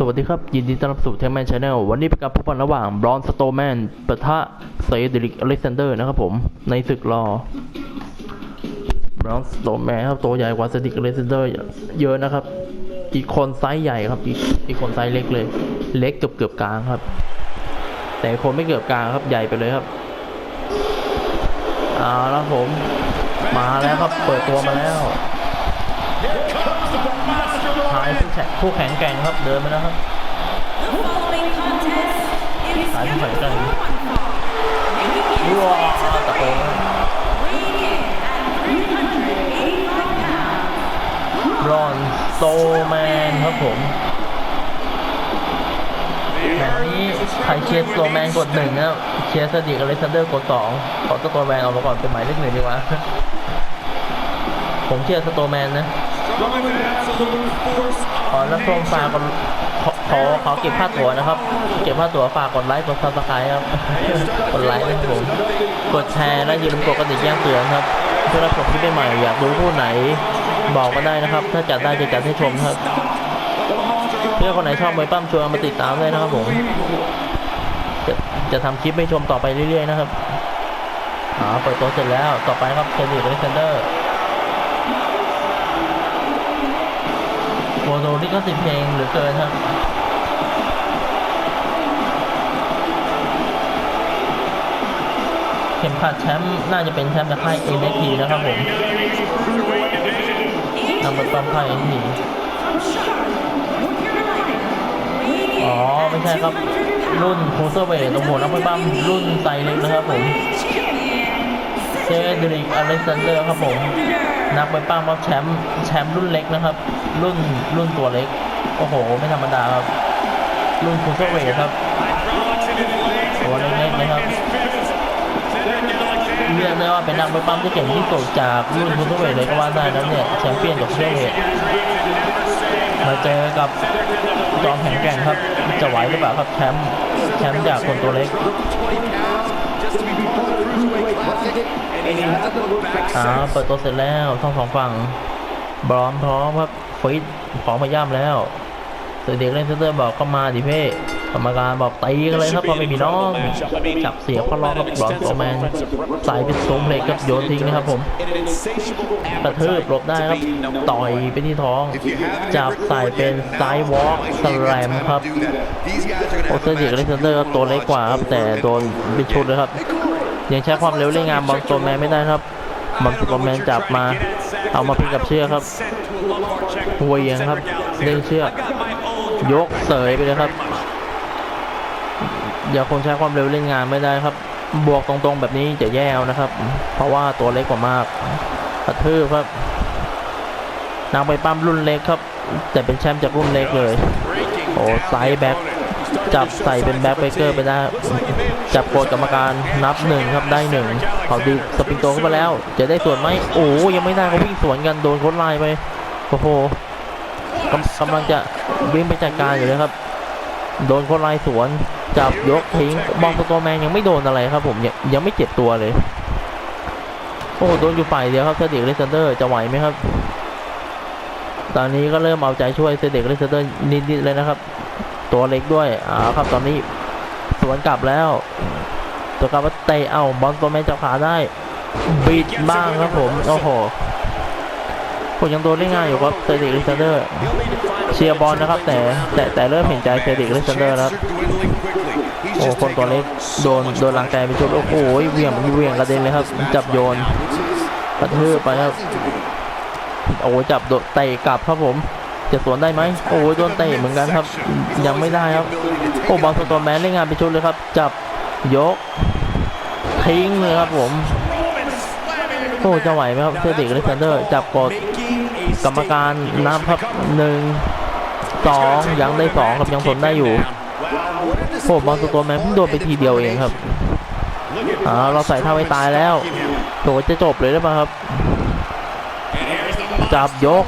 สวัสดีครับ ยินดีต้อนรับสู่เทมแมนชาแนลวันนี้เป็นการพบกันระหว่างบรอนสโตแมนปะทะเซเดริกอเล็กซานเดอร์นะครับผม ในศึกรอบรอนสโตแมนครับตัวใหญ่กว่าเซเดริกอเล็กซานเดอร์เยอะนะครับ อีกคนไซส์ใหญ่ครับ อีกอีกคนไซส์เล็กเลย เล็กเกือบเกือบกลางครับ แต่คนไม่เกือบกลางครับใหญ่ไปเลยครับเอาแล้วผม มาแล้วครับ เปิดตัวมาแล้ว ทายผู้แข่งผู้แข็งแกร่งครับเดินมาแล้วครับ The following contest is Ay, scheduled phải for đây. one fall. Making his Wow, way to the tập ring, ơn. weighing in at 385 pounds, บรอนโซแมนครับผมแมตช์นี้ใครเชียร์โซแมนกดหนึ่งนะครับเชียร์สติกอเล็กซานเดอร์กดสองขอสโตแมนออกมาก่อนเป็นหมายเลขหนึ่งดีกว่าผมเชียร์สโตแมนนะ ขอรับชมฝากกดขอขอเก็บค่าตั๋วนะครับ เก็บค่าตั๋วฝากกดไลค์กดซับสไครต์ครับ กดไลค์นะครับผมกดแชร์และอย่าลืมกดกระดิ่งแจ้งเตือนครับเพื่อรับชมคลิปใหม่อยากดูคู่ไหนบอกมาได้นะครับ ถ้าจัดได้จะจัดให้ชมครับเพื่อคนไหนชอบมวยปั้มชวนมาติดตามด้วยนะครับผมจะจะทำคลิปให้ชมต่อไปเรื่อยๆนะครับอ๋อเปิดตัวเสร็จแล้วต่อไปครับเคนดิอเล็กซนเดอร์ วโดนี่ก็สิบเพลงเหลือเกินครับเข็มขัดแชมป์น่าจะเป็นแชมป์จากค่าย NXT นะครับผมนำไปปั้มค่าย NXT from Charlotte, North Carolina, weighing in อ๋อ ไม่ใช่ครับ รุ่นโคเซเวทตรงหัวนักมวยปั้มรุ่นไซเล็กนะครับผมเจเดริกอเล็กซานเดอร์ครับผม นักมวยปั้มรับแชมป์แชมป์รุ่นเล็กนะครับ รุ่นรุ่นตัวเล็ก โอ้โห ไม่ธรรมดาครับ รุ่นคูเซเวทครับ ตัวเล็กๆนะครับเรียกได้ว่าเป็นนักมวยปั้มที่เก่งที่สุดจากรุ่นคูเซเวทเลยก็ว่าได้นะเนี่ยแชมเปี้ยนกับคูเซอร์เวทมาเจอกับจอมแข็งแกร่งครับ จะไหวหรือเปล่าครับแชมป์แชมป์จากคนตัวเล็กอ่าเปิดตัวเสร็จแล้วทั้งสองฝั่งบร้อมพร้อมครับ ฟิตพร้อมมาย่ำแล้วเสือเด็กเล่นเซนเตอร์บอกก็มาดิเพ่กรรมการบอกตีกันเลยครับเพอไม่มีน้องจับเสียบพอล็อกกับบรอนโซแมนใส่เป็นทรงเพลงกับโยนทิ้งนะครับผมกระทืบหลบได้ครับต่อยไปที่ท้อง จับใส่เป็นไซวอล์กสแลมครับโอเซอร์เด็กเล่นเซนเตอร์ตัวเล็กกว่าครับแต่โดนเป็นชุดเลยครับยังใช้ความเร็วเล่นงานบอลโซแมนไม่ได้ครับบอลโซแมนจับมา เอามาพิงกับเชือกครับ หัวเอียงครับเล่นเชือกยกเสยไปเลยครับ อย่าคงใช้ความเร็วเล่นงานไม่ได้ครับ บวกตรงๆแบบนี้จะแย่เอานะครับ เพราะว่าตัวเล็กกว่ามากกระทืบครับนางไปปั้มรุ่นเล็กครับ แต่เป็นแชมป์จากรุ่นเล็กเลย โอ้ไซส์แบ็คจับใส่เป็นแบ็คเบเกอร์ไปได้ จับโกดกรรมการนับหนึ่งครับได้หนึ่งเขาดีสปริงโตเข้ามาแล้ว จะได้ส่วนไหมโอ้ยังไม่ได้เขาวิ่งสวนกันโดนโค้ดไล่ไป โอ้โหกำกำลังจะวิ่งไปจัดการอยู่เลยครับ โดนค้ดไล่สวนจับยกทิ้งบอลสโตแมนยังไม่โดนอะไรครับ ผมยังยังไม่เจ็บตัวเลย โอ้โดนอยู่ฝ่ายเดียวครับเซเด็กเลสเซนเดอร์จะไหวไหมครับ ตอนนี้ก็เริ่มเอาใจช่วยเซเด็กเลสเซนเดอร์นิดๆเลยนะครับ ตัวเล็กด้วยอ่าครับตอนนี้สวนกลับแล้ว ตัวกลับว่าเตะเอาบอลตัวแมนจับขาได้บิดบ้างครับผมโอ้โห ผมยังโดนได้ง่ายอยู่ครับเซเด็กเลสเซนเดอร์เชียร์บอลนะครับ แต่แต่แต่เริ่มเห็นใจเซเด็กเลสเซนเดอร์แล้วครับโอ้คนตัวเล็กโดนโดนหลังแกไปชุดโอ้โหเวียงเวียงกระเด็นเลยครับ จับโยนกระทืบไปครับโอ้จับโดนเตะกลับครับผมจะสวนได้ไหมโอ้โดนเตะเหมือนกันครับ ยังไม่ได้ครับโอ้บอลสโตนแมนเล่นงานไปชุดเลยครับ จับยกทิ้งเลยครับผมโอ้จะไหวไหมครับเซเด็กเลสเซนเดอร์จับกด กรรมการนับครับหนึ่งสองยังได้สองครับยังทนได้อยู่โอ้บอลสโตนแมนเพิ่งโดนไปทีเดียวเองครับอ่าเราใส่ท่าไว้ตายแล้วโหจะจบเลยได้ป่ะครับ จับยก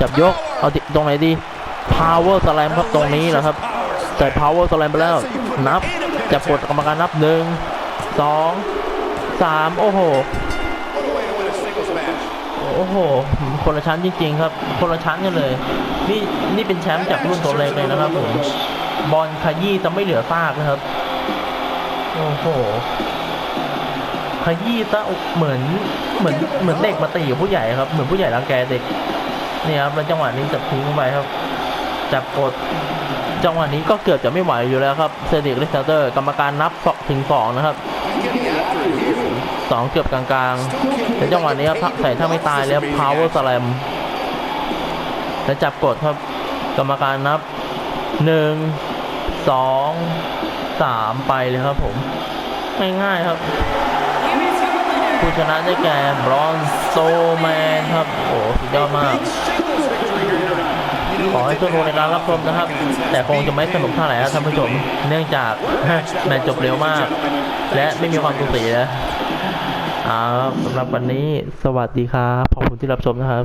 จับยก เอาตรงไหนดี power slam ครับตรงนี้แหละครับใส่ power slam ไปแล้ว นับ จับกดกรรมการนับหนึ่งสองสามโอ้โห โอ้โห คนละชั้นจริงๆครับ คนละชั้นกันเลย นี่นี่เป็นแชมป์จากรุ่นตัวเล็กเลยนะครับผม บอลขยี้จะไม่เหลือซากนะครับ โอ้โห ขยี้ซะเหมือนเหมือนเหมือนเด็กมาตีกับผู้ใหญ่ครับ เหมือนผู้ใหญ่รังแกเด็ก นี่ครับแล้วจังหวะนี้จับทิ้งไปครับ จับกด จังหวะนี้ก็เกือบจะไม่ไหวอยู่แล้วครับ เซดิกลิสเตอร์ กรรมการนับสองถึงสองนะครับ สองเกือบกลางๆแต่จังหวะนี้ครับใส่ถ้าไม่ตายแล้ว power slam แล้วจับกดครับกรรมการนับหนึ่งสองสามไปเลยครับผม ง่ายๆครับ ผู้ชนะได้แก่บรอนโซแมนครับ โอ้สุดยอดมากขอให้ทุกคนในการรับชมนะครับ แต่คงจะไม่สนุกเท่าไหร่ครับท่านผู้ชม เนื่องจากแมตช์จบเร็วมาก และไม่มีความสุขสีนะ ครับสำหรับวันนี้สวัสดีครับ ขอบคุณที่รับชมนะครับ